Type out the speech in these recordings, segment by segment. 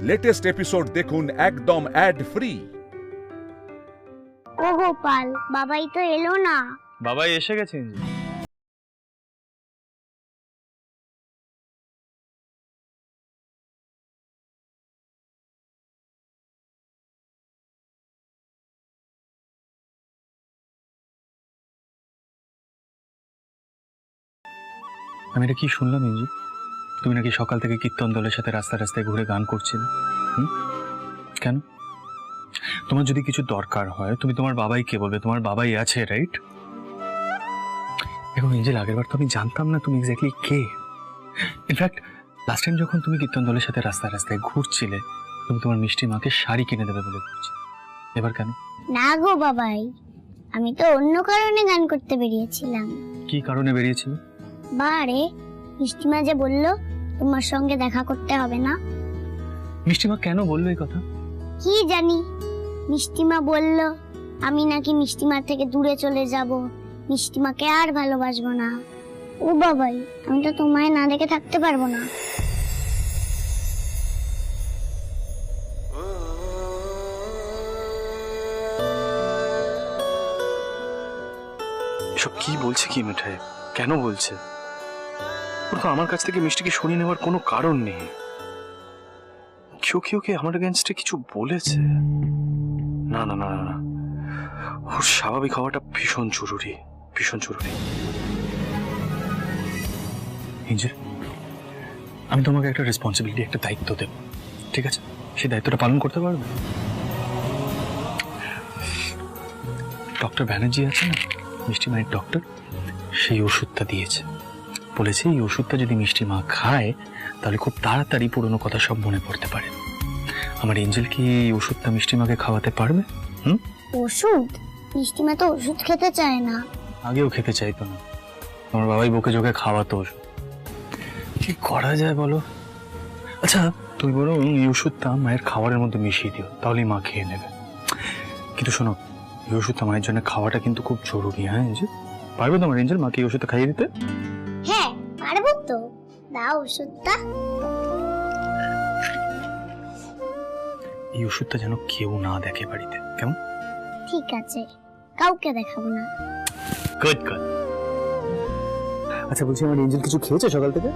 Latest episode দেখুন একদম add free ও গোপাল বাবাই তো এলো না। বাবাই এসে গেছেন আমি এটা কি শুনলাম ইঞ্জু তুমি নাকি সকাল থেকে কীর্তন দলের সাথে রাস্তা রাস্তায় ঘুরে গান করছিলে? কেন? তোমার যদি কিছু দরকার হয় তুমি তোমার বাবাই কে বলবে? তোমার বাবাই আছে রাইট এখন নিজের আগের বার তো আমি জানতাম না তুমি এক্স্যাক্টলি কে। ইনফ্যাক্ট লাস্ট টাইম যখন তুমি কীর্তন দলের সাথে রাস্তায় রাস্তায় ঘুরছিলে তুমি তোমার মিষ্টি মাকে শাড়ি কিনে দেবে বলে ঘুরছিলে এবার কেন? না গো বাবাই আমি তো অন্য কারণে গান করতে বেরিয়েছিলাম। কি কারণে বেরিয়েছিলে? বারে মিষ্টিমা যে বলল তোমার সঙ্গে দেখা করতে হবে না? মিষ্টিমা কেন বলল এই কথা? কি জানি? মিষ্টিমা বলল আমি নাকি মিষ্টিমার থেকে দূরে চলে যাব। মিষ্টিমাকে আর ভালোবাসবো না। ও বাবাই আমি তো তোমায় না দেখে থাকতে পারব না। এসব কি বলছে কি মিঠাই? কেন বলছে? ওর তো আমার কাছ থেকে মিষ্টিকে সরিয়ে নেওয়ার কোনো কারণ নেই। কেউ কেউ কি আমার এগেনস্টে কিছু বলেছে? না না না না না। ওর স্বাভাবিক হওয়াটা ভীষণ জরুরি ভীষণ জরুরি। ইঞ্জেল আমি তোমাকে একটা রেসপন্সিবিলিটি একটা দায়িত্ব দেব, ঠিক আছে? সেই দায়িত্বটা পালন করতে পারবে? ডক্টর ব্যানার্জি আছে না? মিষ্টি মায়ের ডক্টর সেই ওষুধটা দিয়েছে। বলেছে এই ওষুধটা যদি মিষ্টি মা খায় তাহলে খুব তাড়াতাড়ি পুরনো কথা সব মনে পড়তে পারে। আমার এঞ্জেল কি এই ওষুধটা মিষ্টি মাকে খাওয়াতে পারবে? হুম? ওষুধ? মিষ্টিমা তো ওষুধ খেতে চায় না। আগেও খেতে চাইতো না। আমার বাবাই বকে চোখে খাওয়াতো ওষুধ। কি করা যায় বলো? আচ্ছা তুই বরং এই ওষুধটা মায়ের খাবারের মধ্যে মিশিয়ে দিও তাহলেই মা খেয়ে নেবে। কিন্তু শোনো এই ওষুধটা মায়ের জন্য খাওয়াটা কিন্তু খুব জরুরি হ্যাঁ এঞ্জেল? পারবে তোমার এঞ্জেল মাকে এই ওষুধটা খাইয়ে দিতে? তো দাও ওষুধটা। এই ওষুধটা যেন কেউ না দেখে বাড়িতে কেমন? ঠিক আছে কাউকে দেখাবো না। গুড গুড আচ্ছা বলছি আমার এঞ্জেল কিছু খেয়েছে সকাল থেকে?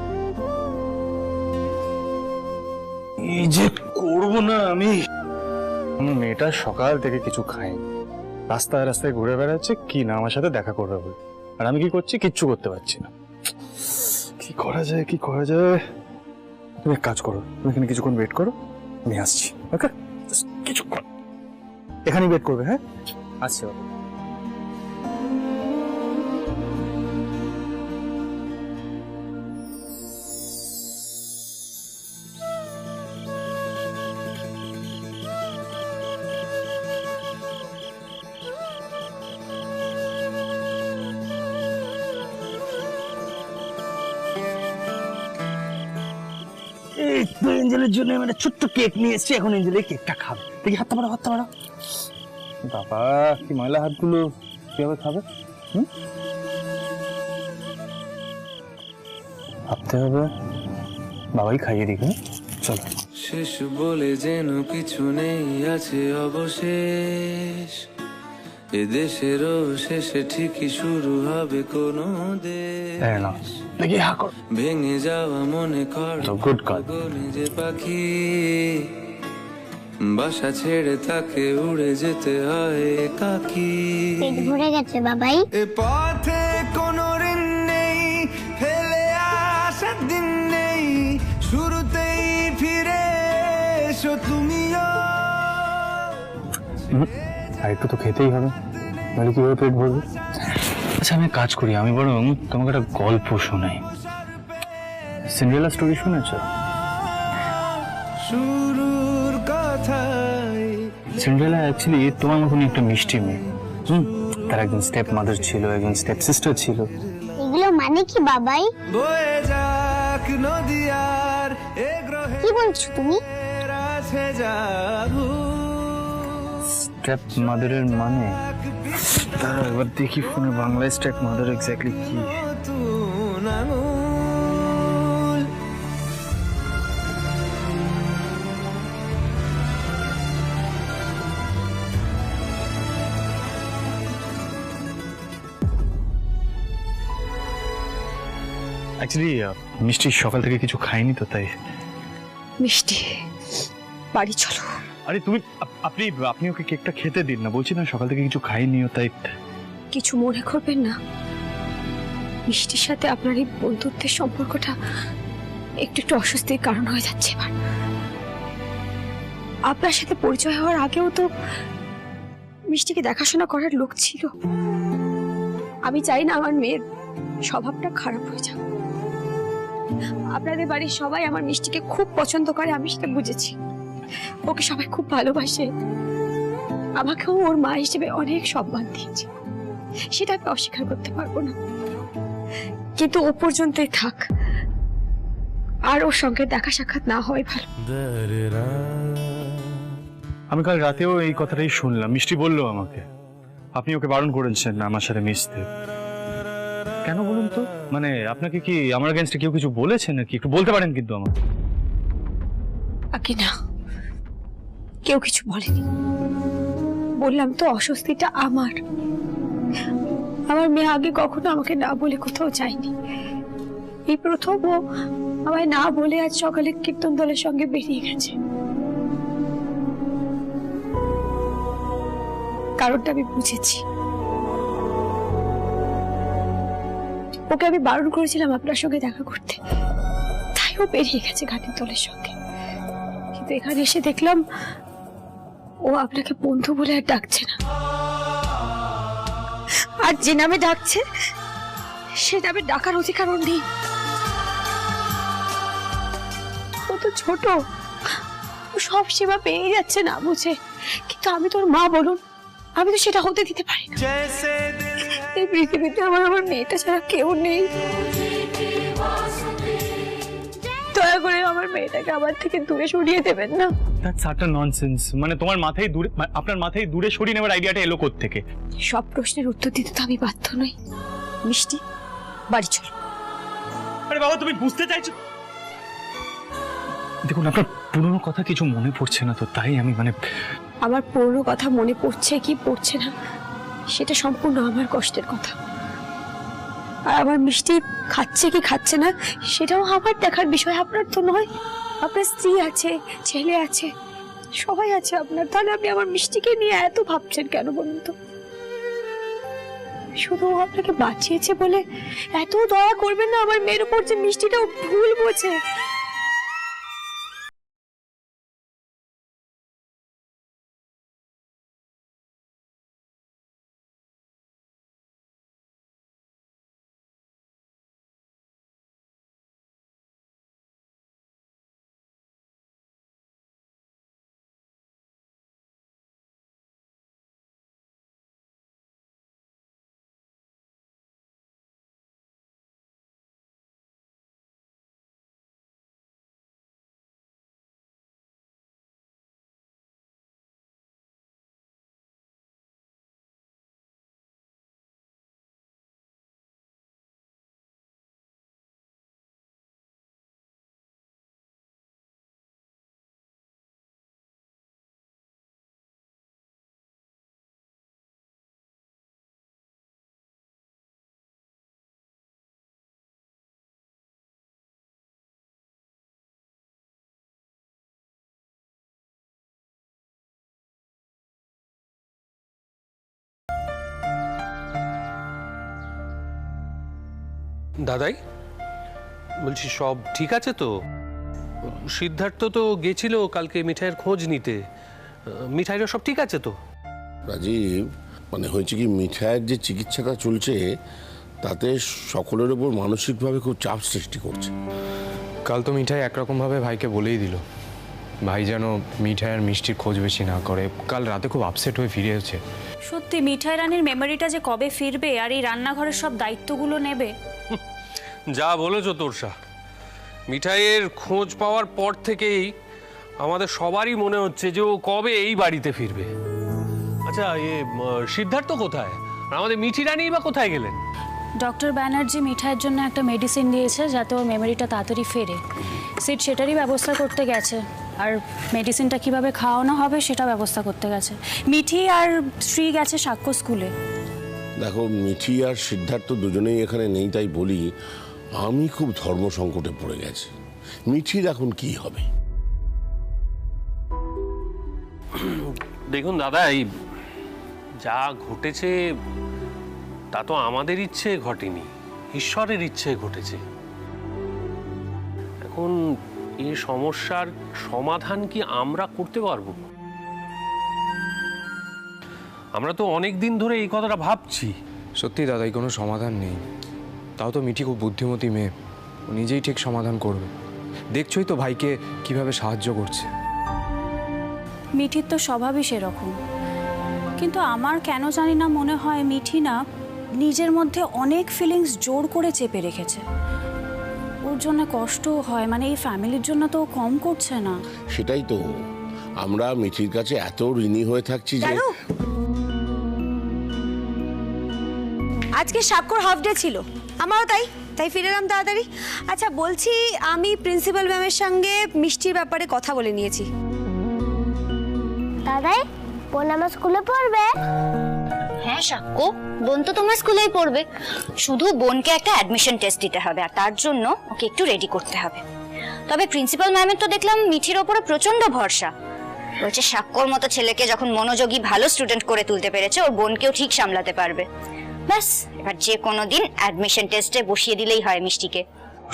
এই যে করব না আমি। মেয়েটা সকাল থেকে কিছু খায়নি। রাস্তায় রাস্তায় ঘুরে বেড়াচ্ছে কি না আমার সাথে দেখা করবে বলে। আর আমি কি করছি? কিচ্ছু করতে পারছি না। কি করা যায়, কি করা যায়? তুমি এক কাজ করো, তুমি এখানে কিছুক্ষণ ওয়েট করো, আমি আসছি ওকে কিছুক্ষণ। এখানেই ওয়েট করবে হ্যাঁ? আসছি, বাবা। জন্য একটা ছোট্ট কেক নিয়ে এসেছি এখন এঞ্জেল এই কেকটা খাবে। দেখি হাতটা বাড়া হাতটা বাড়া বাবা কি ময়লা হাতগুলো। কীভাবে খাবে? হুম? ভাবতে হবে। বাবাই খাইয়ে দিকে চলো। শেষ বলে যেন কিছু নেই আছে অবশেষ। এ দেশেরও শেষে ঠিকই শুরু হবে কোনো হ্যাঁ না। দেশ। দেখি হা কর। ভেঙে যাওয়া মনে কর। তো good God. যে পাখি বাসা ছেড়ে তাকে উড়ে যেতে হয় কাকি। ভরে গেছে বাবাই। এ পথে কোনো ঋণ নেই ফেলে আসার দিন নেই শুরুতেই ফিরে এসো তুমিও। আর একটু তো খেতেই হবে নাহলে কীভাবে পেট ভরবে? আচ্ছা আমি কাজ করি। আমি বরং তোমাকে একটা গল্প শোনাই। সিন্ড্রেলা স্টোরি শুনেছ? শুরুর কথাই সিন্ড্রেলা অ্যাকচুয়ালি তোমার মতনই একটা মিষ্টি মেয়ে। হুম? তার একজন স্টেপ মাদার ছিল একজন স্টেপ সিস্টার ছিল। এগুলো মানে কি বাবাই? বয়ে যাক নদিয়ার এ গ্রহে কি বলছো তুমি? স্টেপ মাদারের মানে? দাঁড়া একবার দেখি ফোনে বাংলা স্ট্যাক মাদার এক্স্যাক্টলি কি। অ্যাকচুয়ালি মিষ্টি সকাল থেকে কিছু খাইনি তো, তাই। মিষ্টি, বাড়ি চলো। আরে তুমি, আপ- আপনি আপনি ওকে কেকটা খেতে দিন না। বলছি না, সকাল থেকে কিছু খাইনিও তাই। কিছু মনে করবেন না। মিষ্টির সাথে আপনার এই বন্ধুত্বের সম্পর্কটা একটু একটু অস্বস্তির কারণ হয়ে যাচ্ছে এবার। আপনার সাথে পরিচয় হওয়ার আগেও তো মিষ্টিকে দেখাশোনা করার লোক ছিল। আমি চাই না আমার মেয়ের স্বভাবটা খারাপ হয়ে যাক। আপনাদের বাড়ির সবাই আমার মিষ্টিকে খুব পছন্দ করে, আমি সেটা বুঝেছি। ওকে সবাই খুব ভালোবাসে। আমাকেও ওর মা হিসেবে অনেক সম্মান দিয়েছে। সেটা আমি অস্বীকার করতে পারব না। কিন্তু ও পর্যন্তই থাক। আর ওর সঙ্গে দেখা সাক্ষাৎ না হয় ভালো। আমি কাল রাতেও এই কথাটাই শুনলাম। মিষ্টি বলল আমাকে। আপনি ওকে বারণ করেছেন না আমার সাথে মিশতে। কেন বলুন তো? মানে আপনাকে কি আমার এগেনস্টে কেউ কিছু বলেছে নাকি? একটু বলতে পারেন কিন্তু আমাকে। না কেউ কিছু বলেনি। বললাম, তো অস্বস্তিটা আমার। আমার মেয়ে আগে কখনো আমাকে না বলে কোথাও যায়নি। এই প্রথম ও আমায় না বলে আজ সকালে কীর্তন দলের সঙ্গে বেরিয়ে গেছে। কারণটা আমি বুঝেছি। ওকে আমি বারণ করেছিলাম আপনার সঙ্গে দেখা করতে। তাই ও বেরিয়ে গেছে ঘাটের দলের সঙ্গে। কিন্তু এখানে এসে দেখলাম ও আপনাকে বন্ধু বলে আর ডাকছে না। আর যে নামে ডাকছে, সে নামে ডাকার অধিকার নেই। ও তো ছোট। সব সেবা পেয়ে যাচ্ছে না বুঝে। কিন্তু আমি তোর মা বলুন, আমি তো সেটা হতে দিতে পারি না। এই পৃথিবীতে আমার আমার মেয়েটা ছাড়া কেউ নেই। করে আমার মেয়েটাকে আমার থেকে দূরে সরিয়ে দেবেন না? দ্যাটস আটার ননসেন্স মানে তোমার মাথায় দূরে মানে আপনার মাথায় দূরে সরিয়ে নেওয়ার আইডিয়াটা এলো থেকে সব প্রশ্নের উত্তর দিতে তো আমি বাধ্য নই। মিষ্টি বাড়ি চল। আরে বাবা তুমি বুঝতে চাইছো? দেখুন আপনার পুরনো কথা কিছু মনে পড়ছে না তো তাই আমি মানে আমার পুরনো কথা মনে পড়ছে কি পড়ছে না সেটা সম্পূর্ণ আমার কষ্টের কথা। আর আমার মিষ্টি খাচ্ছে কি খাচ্ছে না, সেটাও আমার দেখার বিষয়। আপনার তো নয়, আপনার স্ত্রী আছে, ছেলে আছে, সবাই আছে আপনার। তাহলে আপনি আমার মিষ্টিকে নিয়ে এত ভাবছেন কেন বলুন তো? শুধু আপনাকে বাঁচিয়েছে বলে এত দয়া করবেন না, আমার মেয়ের উপর যে মিষ্টিটাও ভুল বোঝে। দাদাই? বলছি সব ঠিক আছে তো? সিদ্ধার্থ তো গেছিল কালকে মিঠাইয়ের খোঁজ নিতে। আহ, মিঠাইরা সব ঠিক আছে তো? রাজীব মানে হয়েছে কি মিঠাইয়ের যে চিকিৎসাটা চলছে তাতে সকলের ওপর মানসিকভাবে খুব চাপ সৃষ্টি করছে। কাল তো মিঠাই একরকমভাবে ভাইকে বলেই দিল। ভাই যেন মিঠাই আর মিষ্টির খোঁজ বেশি না করে। কাল রাতে খুব আপসেট হয়ে ফিরে এসেছে। সত্যি মিঠাই রানীর মেমোরিটা যে কবে ফিরবে আর এই রান্নাঘরের সব দায়িত্বগুলো নেবে যা বলেছ তোরসা। মিঠাইয়ের খোঁজ পাওয়ার পর থেকেই আমাদের সবারই মনে হচ্ছে যে ও কবে এই বাড়িতে ফিরবে। আচ্ছা এ সিদ্ধার্থ কোথায়? আর আমাদের মিঠি রানী বা কোথায় গেলেন? ডক্টর ব্যানার্জি মিঠাইয়ের জন্য একটা মেডিসিন দিয়েছে যাতে ওর মেমোরিটা তাড়াতাড়ি ফেরে। সিট সেটারই ব্যবস্থা করতে গেছে। আর মেডিসিনটা কীভাবে খাওয়ানো হবে সেটা ব্যবস্থা করতে গেছে। মিঠি আর শ্রী গেছে সাক্ষ্য স্কুলে। দেখো মিঠি আর সিদ্ধার্থ দুজনেই এখানে নেই তাই বলি আমি খুব ধর্ম সংকটে পড়ে গেছি। মিঠির এখন কি হবে? দেখুন দাদা এই যা ঘটেছে তা তো আমাদের ইচ্ছে ঘটেনি। ঈশ্বরের ইচ্ছে ঘটেছে। এখন এই সমস্যার সমাধান কি আমরা করতে পারব? আমরা তো অনেক দিন ধরে এই কথাটা ভাবছি। সত্যি দাদাই কোনো সমাধান নেই। তাও তো মিঠি খুব বুদ্ধিমতী মেয়ে। ও নিজেই ঠিক সমাধান করবে। দেখছই তো ভাইকে কীভাবে সাহায্য করছে। মিঠির তো স্বভাবই সেরকম। কিন্তু আমার কেন জানি না মনে হয় মিঠি না নিজের মধ্যে অনেক ফিলিংস জোর করে চেপে রেখেছে। ওর জন্য কষ্টও হয় মানে এই ফ্যামিলির জন্য তো কম করছে না। সেটাই তো। আমরা মিঠির কাছে এত ঋণী হয়ে থাকছি যে আজকে সাক্ষর হাফ ডে ছিল। আমারও তাই তাই ফিরে এলাম তাড়াতাড়ি। আচ্ছা বলছি আমি প্রিন্সিপাল ম্যামের সঙ্গে মিষ্টির ব্যাপারে কথা বলে নিয়েছি। দাদাই বোন আমার স্কুলে পড়বে? হ্যাঁ সাক্ষ্য। বোন তো তোমার স্কুলেই পড়বে। শুধু বোনকে একটা অ্যাডমিশন টেস্ট দিতে হবে আর তার জন্য ওকে একটু রেডি করতে হবে। তবে প্রিন্সিপাল ম্যামের তো দেখলাম মিঠির ওপরে প্রচণ্ড ভরসা। বলছে সাক্ষ্যর মতো ছেলেকে যখন মনোযোগী ভালো স্টুডেন্ট করে তুলতে পেরেছে ওর বোনকেও ঠিক সামলাতে পারবে। ব্যাস এবার যে কোনো দিন অ্যাডমিশন টেস্টে বসিয়ে দিলেই হয় মিষ্টিকে।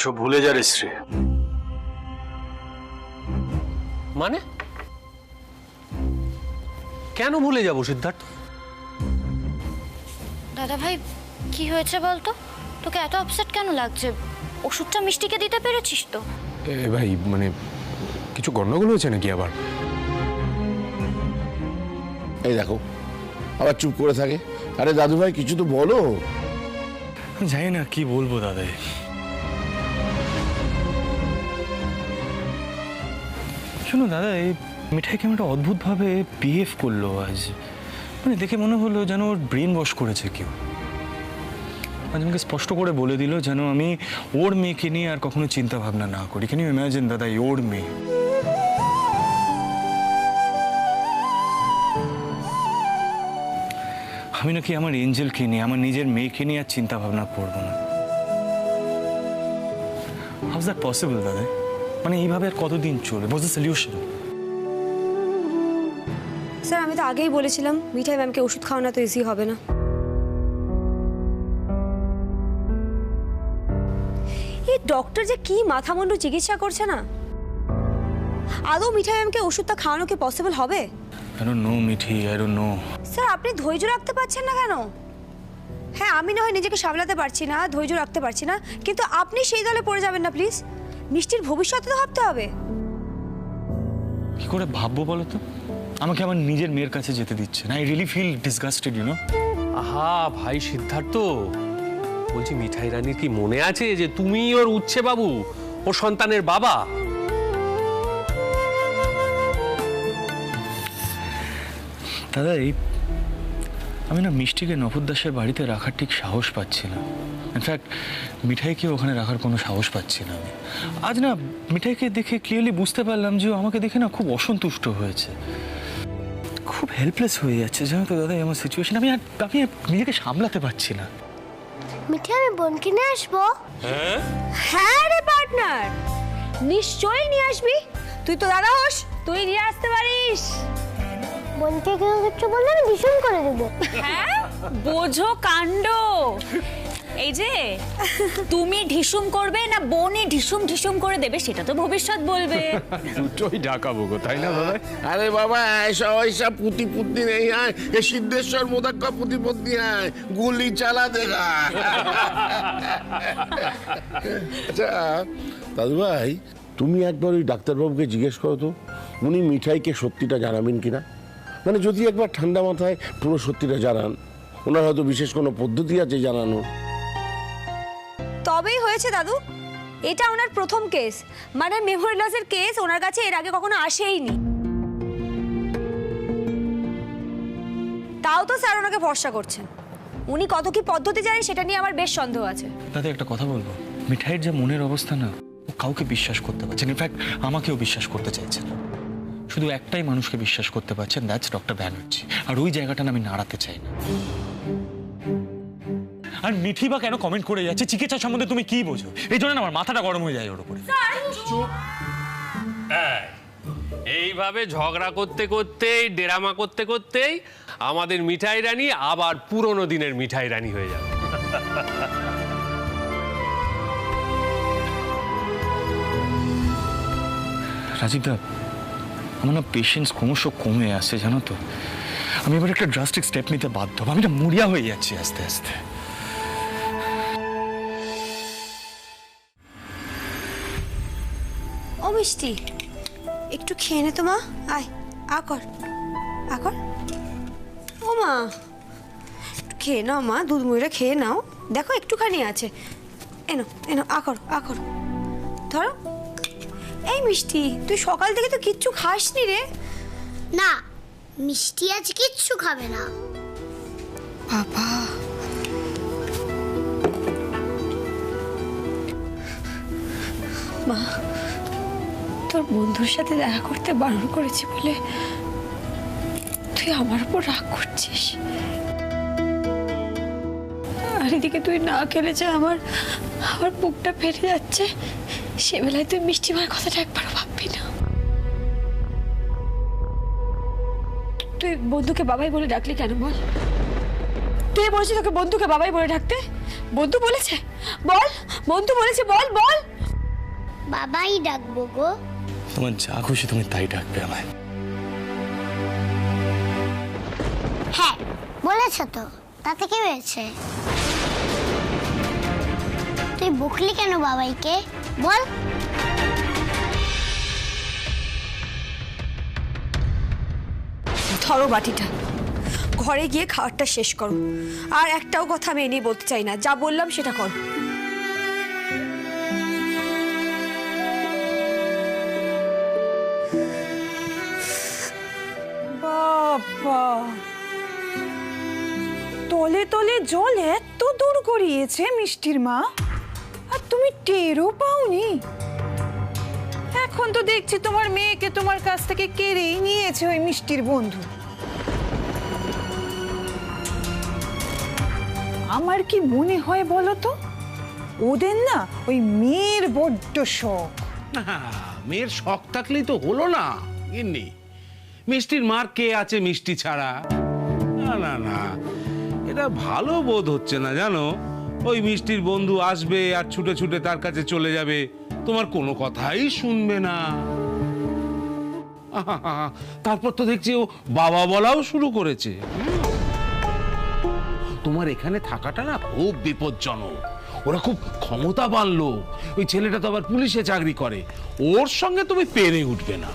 সব ভুলে যা রে মানে? কেন ভুলে যাব সিদ্ধার্থ? দাদা ভাই কি হয়েছে বলতো? তোকে এত আপসেট কেন লাগছে? ওষুধটা মিষ্টিকে দিতে পেরেছিস তো? এ ভাই মানে কিছু গন্ডগোল হয়েছে নাকি আবার? এই দেখো আবার চুপ করে থাকে। আরে দাদু ভাই কিছু তো বলো। জানি না কি বলব দাদাই শোনো দাদা, এই মিঠাই কেমন একটা অদ্ভুতভাবে বিহেভ করল আজ। মানে দেখে মনে হলো যেন ওর ব্রেন ওয়াশ করেছে কেউ। আজ আমাকে স্পষ্ট করে বলে দিল যেন আমি ওর মেয়েকে নিয়ে আর কখনো চিন্তা ভাবনা না করি। কেন ইমাজিন দাদা ওর মেয়ে? আমি নাকি আমার এঞ্জেলকে নিয়ে আমার নিজের মেয়েকে নিয়ে আর চিন্তা ভাবনা করব না। হাউস দ্যাট পসিবল দাদা? মানে এইভাবে আর কতদিন চলবে? বস দ্য সলিউশন স্যার আমি তো আগেই বলেছিলাম মিঠাই ম্যামকে ওষুধ খাওয়ানো তো ইজি হবে না। এই ডক্টর যে কি মাথা মুন্ডু চিকিৎসা করছে না? আদৌ মিঠাই ম্যামকে ওষুধটা খাওয়ানো কি পসিবল হবে? I don't know Mithi I don't know sir আপনি ধৈর্য রাখতে পারছেন না কেন? হ্যাঁ আমি না হয় নিজেকে সামলাতে পারছি না ধৈর্য রাখতে পারছি না কিন্তু আপনি সেই দলে পড়ে যাবেন না প্লিজ। মিষ্টির ভবিষ্যতে তো ভাবতে হবে। কি করে ভাববো বলো তো? আমাকে আমার নিজের মেয়ের কাছে যেতে দিচ্ছে না। I really feel disgusted you know আহা ভাই সিদ্ধার্থ। বলছি মিঠাই রানীর কি মনে আছে যে তুমি ওর উচ্ছে বাবু ওর সন্তানের বাবা? দাদা এই আমি না মিষ্টিকে নফর দাসের বাড়িতে রাখার ঠিক সাহস পাচ্ছি না। ইনফ্যাক্ট মিঠাইকে ওখানে রাখার কোনো সাহস পাচ্ছি না আমি। আজ না মিঠাইকে দেখে ক্লিয়ারলি বুঝতে পারলাম যে ও আমাকে দেখে না খুব অসন্তুষ্ট হয়েছে। খুব হেল্পলেস হয়ে যাচ্ছে জানো তো দাদা এই আমার সিচুয়েশন আমি আর আমি নিজেকে সামলাতে পারছি না। মিঠি আমি বোনকে নিয়ে আসব? হ্যাঁ? রে পার্টনার নিশ্চয়ই নিয়ে আসবি। তুই তো দাদা হোস তুই নিয়ে আসতে পারিস। বোনকে কেউ কিছু বললে আমি ভীষণ করে দেবো। হ্যাঁ? বোঝো কাণ্ড। এই যে তুমি ঢিসুম করবে না বোনই ঢিসুম ঢিসুম করে দেবে সেটা তো ভবিষ্যৎ বলবে। দুটোই ঢাকাবো গো তাই না দাদা? আরে বাবা এসব ওইসব পুঁতি পুতি নেই আয় এ সিদ্ধেশ্বর মোদাক্ক পুঁতি পুতি আয় গুলি চালা দেখা। আচ্ছা দাদু ভাই তুমি একবার ওই ডাক্তারবাবুকে জিজ্ঞেস করো তো। উনি মিঠাইকে সত্যিটা জানাবেন কিনা? মানে যদি একবার ঠান্ডা মাথায় পুরো সত্যিটা জানান ওনার হয়তো বিশেষ কোনো পদ্ধতি আছে জানানো তবেই হয়েছে দাদু। এটা ওনার প্রথম কেস। মানে মেমোরি লসের কেস ওনার কাছে এর আগে কখনো আসেইনি। তাও তো স্যার ওনাকে ভরসা করছেন। উনি কত কি পদ্ধতি জানেন সেটা নিয়ে আমার বেশ সন্দেহ আছে। দাদা একটা কথা বলব। মিঠাইয়ের যে মনের অবস্থা না ও কাউকে বিশ্বাস করতে পারছে না। ইনফ্যাক্ট আমাকেও বিশ্বাস করতে চাইছে না। শুধু একটাই মানুষকে বিশ্বাস করতে পারছেন দ্যাটস ডক্টর ব্যানার্জি আর ওই জায়গাটা আমি নাড়াতে চাই না। আর মিঠি বা কেন কমেন্ট করে যাচ্ছে? চিকিৎসা সম্বন্ধে তুমি কি বোঝো? এই জন্য আমার মাথাটা গরম হয়ে যায় ওর উপরে। এইভাবে ঝগড়া করতে করতেই ডেরামা করতে করতেই আমাদের মিঠাই রানী আবার পুরনো দিনের মিঠাই রানী হয়ে যাবে। রাজীবদা আমার না পেশেন্স ক্রমশ কমে আসছে, জানো তো। আমি এবার একটা ড্রাস্টিক স্টেপ নিতে বাধ্য। আমি না মুড়িয়া হয়ে যাচ্ছি আস্তে আস্তে। ও মিষ্টি, একটু খেয়ে নে তো মা। আয়, আ কর আ কর। ও মা, খেয়ে নাও মা, দুধ মুড়িটা খেয়ে নাও। দেখো একটুখানি আছে। এনো এনো আ করো আ করো। ধরো। এই মিষ্টি তুই সকাল থেকে তো কিচ্ছু খাসনি রে। না মিষ্টি আজ কিচ্ছু খাবে না। বাবা। মা তোর বন্ধুর সাথে দেখা করতে বারণ করেছি বলে তুই আমার উপর রাগ করছিস। আর এদিকে তুই না খেলে যে আমার আমার বুকটা ফেটে যাচ্ছে। সে বেলায় তুই মিষ্টি মার কথাটা একবারও ভাববি না। তুই বন্ধুকে বাবাই বলে ডাকলি কেন বল? কে বলেছে তোকে বন্ধুকে বাবাই বলে ডাকতে? বন্ধু বলেছে? বল বন্ধু বলেছে বল বল। বাবাই ডাকবো গো। তোমার যা খুশি তুমি তাই ডাকবে আমায়। হ্যাঁ বলেছে তো তাতে কি হয়েছে? তুই বকলি কেন বাবাইকে? বল। ধরো বাটিটা। ঘরে গিয়ে খাবারটা শেষ করো। আর একটাও কথা আমি এনেই বলতে চাই না। যা বললাম সেটা করো। তলে তলে জল এত দূর গড়িয়েছে মিষ্টির মা। টেরও পাওনি। এখন তো দেখছি তোমার মেয়েকে তোমার কাছ থেকে কেড়েই নিয়েছে ওই মিষ্টির বন্ধু। আমার কি মনে হয় বলো তো? ওদের না ওই মেয়ের বড্ড শখ। মেয়ের শখ থাকলেই তো হলো না, গিন্নি। মিষ্টির মার কে আছে মিষ্টি ছাড়া? না না না। এটা ভালো বোধ হচ্ছে না, জানো? ওই মিষ্টির বন্ধু আসবে আর ছুটে ছুটে তার কাছে চলে যাবে। তোমার কোনো কথাই শুনবে না। তারপর তো দেখছি ও বাবা বলাও শুরু করেছে। তোমার এখানে থাকাটা না খুব বিপজ্জনক। ওরা খুব ক্ষমতাবান লোক। ওই ছেলেটা তো আবার পুলিশে চাকরি করে। ওর সঙ্গে তুমি পেরে উঠবে না।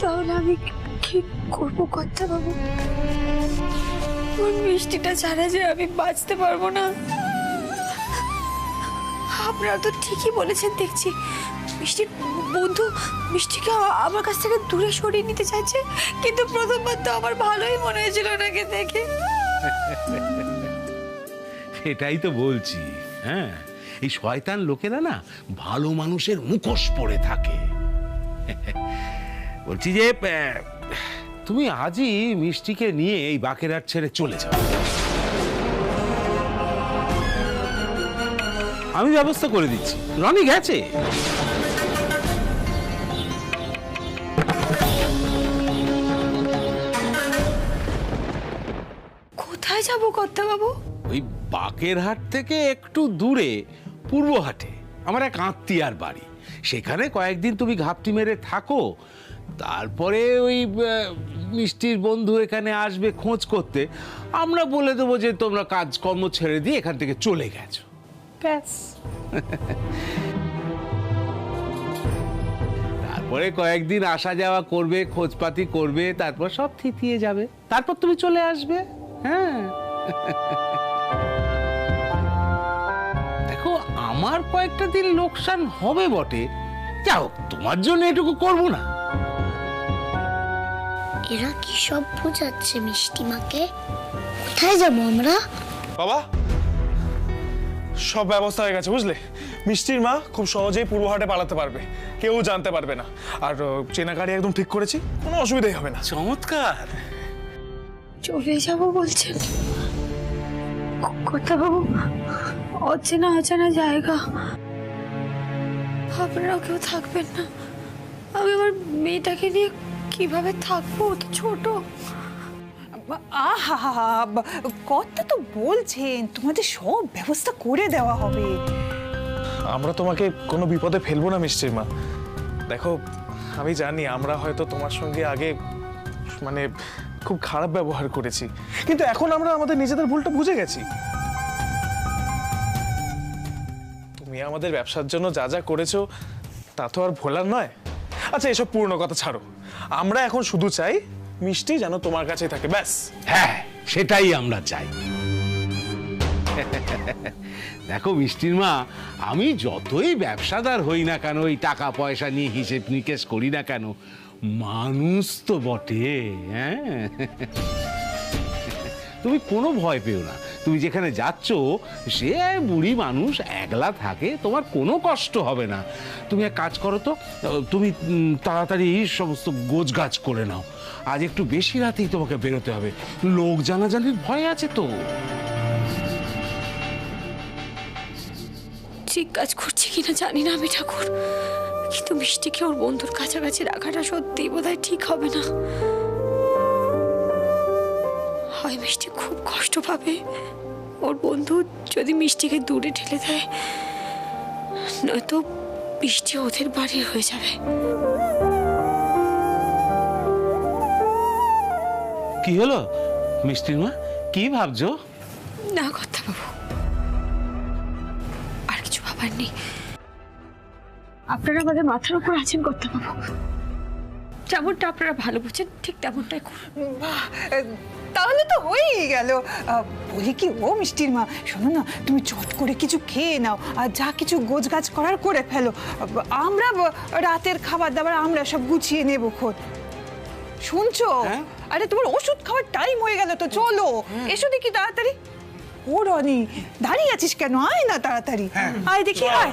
তাহলে আমি কি করব কথা বাবু? ওই মিষ্টিটা ছাড়া যে আমি বাঁচতে পারব না? আপনারা তো ঠিকই বলেছেন, দেখছি। মিষ্টির বন্ধু মিষ্টিকে আমার কাছ থেকে দূরে সরিয়ে নিতে চাইছে, কিন্তু প্রথমবার তো আমার ভালোই মনে হয়েছিল ওনাকে দেখে। এটাই তো বলছি হ্যাঁ? এই শয়তান লোকেরা না ভালো মানুষের মুখোশ পড়ে থাকে। বলছি যে তুমি আজই মিষ্টিকে নিয়ে এই বাকেরহাট ছেড়ে চলে যাও। আমি ব্যবস্থা করে দিচ্ছি। রনি গেছে? কোথায় যাব কর্তা বাবু ওই বাকেরহাট থেকে একটু দূরে পূর্বহাটে আমার এক আত্মীয়ার বাড়ি। সেখানে কয়েকদিন তুমি ঘাপটি মেরে থাকো তারপরে ওই মিষ্টির বন্ধু এখানে আসবে খোঁজ করতে। আমরা বলে দেবো যে তোমরা কাজকর্ম ছেড়ে দিয়ে এখান থেকে চলে গেছো। ব্যাস। তারপরে কয়েকদিন আসা যাওয়া করবে খোঁজপাতি করবে তারপর সব থিতিয়ে যাবে। তারপর তুমি চলে আসবে। হ্যাঁ। দেখো আমার কয়েকটা দিন লোকসান হবে বটে। যাও তোমার জন্য এটুকু করব না। এরা কি সব বোঝাচ্ছে মিষ্টি মাকে? কোথায় যাব আমরা? বাবা সব ব্যবস্থা হয়ে গেছে বুঝলে? মিষ্টির মা খুব সহজেই পূর্বহাটে পালাতে পারবে কেউ জানতে পারবে না। আর চেনা গাড়ি একদম ঠিক করেছি কোনো অসুবিধাই হবে না। চমৎকার! চলে যাব বলছেন কথা বাবু অচেনা অচেনা জায়গা। আপনারাও কেউ থাকবেন না। আমি আমার মেয়েটাকে নিয়ে কীভাবে থাকব? তো ছোট। আহা কথা তো বলছেন, তোমাদের সব ব্যবস্থা করে দেওয়া হবে। আমরা তোমাকে কোনো বিপদে ফেলব না, মিষ্টির মা। দেখো, আমি জানি আমরা হয়তো তোমার সঙ্গে আগে মানে খুব খারাপ ব্যবহার করেছি। কিন্তু এখন আমরা আমাদের নিজেদের ভুলটা বুঝে গেছি। তুমি আমাদের ব্যবসার জন্য যা যা করেছ, তা তো আর ভোলার নয়। আচ্ছা এসব পুরনো কথা ছাড়ো। আমরা এখন শুধু চাই মিষ্টি যেন তোমার কাছেই থাকে, ব্যাস। হ্যাঁ সেটাই আমরা চাই। দেখো মিষ্টির মা, আমি যতই ব্যবসাদার হই না কেন ওই টাকা পয়সা নিয়ে হিসেব নিকেশ করি না কেন, মানুষ তো বটে হ্যাঁ? তুমি কোনো ভয় পেও না। তুমি যেখানে যাচ্ছ, সে বুড়ি মানুষ একলা থাকে, তোমার কোনো কষ্ট হবে না। তুমি এক কাজ করো তো, তুমি তাড়াতাড়ি সমস্ত গোছ গাছ করে নাও। আজ একটু বেশি রাতেই তোমাকে বেরোতে হবে। লোক জানাজানির ভয় আছে তো? ঠিক কাজ করছি কিনা জানি না আমি ঠাকুর। কিন্তু মিষ্টিকে ওর বন্ধুর কাছাকাছি রাখাটা সত্যি বোধহয় ঠিক হবে না। কষ্ট পাবে? ওর বন্ধু যদি মিষ্টিকে দূরে ঠেলে দেয় নয়তো মিষ্টি ওদের বাড়ির হয়ে যাবে। কি হলো? মিষ্টির মা কি ভাবছ? না কথা বাবু। আর কিছু ভাবার নেই। আপনারা আমাদের মাথার উপর আছেন কথা বাবু। যেমনটা আপনারা ভালো বুঝছেন ঠিক তেমনটাই করুন। তাহলে তো হয়েই গেল। বলি কি ও মিষ্টির মা শোনো না তুমি চট করে কিছু খেয়ে নাও আর যা কিছু গোছ গাছ করার করে ফেলো। আমরা রাতের খাবার দাবার আমরা সব গুছিয়ে নেব খোদ শুনছো? আরে তোমার ওষুধ খাওয়ার টাইম হয়ে গেল তো চলো। এসো দেখি তাড়াতাড়ি। ও রনি দাঁড়িয়ে আছিস কেন? আয় না তাড়াতাড়ি। আয় দেখি আয়।